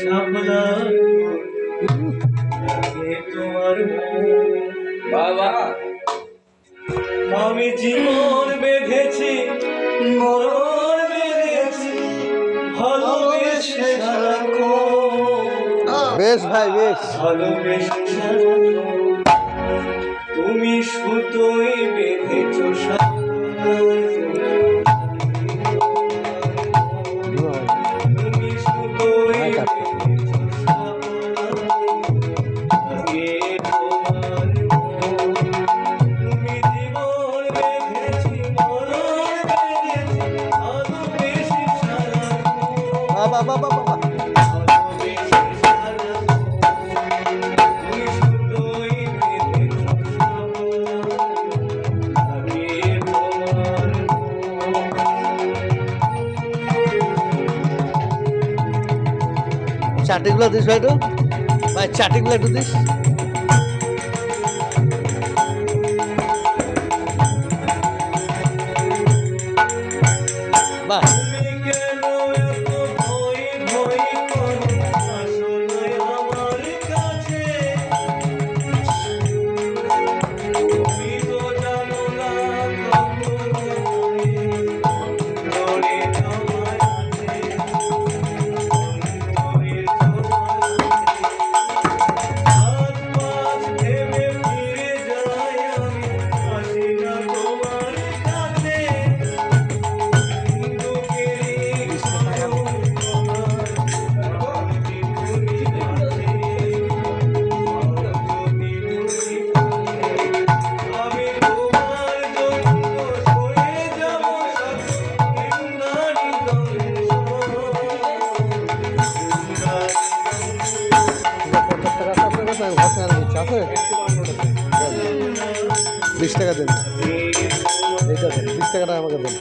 লাগে তোমার বাবা। আমি জীবন বেঁধেছি মরণ বেঁধেছি ভালোবেসে বেশ ভাই বেশ। ভালোবেসে তুমি সুতোই বেঁধেছ তুমি চাটিগুলো দিস ভাই একটু। ভাই চাটিগুলো একটু দিস। বাহ। টাকা নিচ্ছে আছে বিশ টাকা দেন এইটা দেন বিশ টাকাটা আমাকে দেন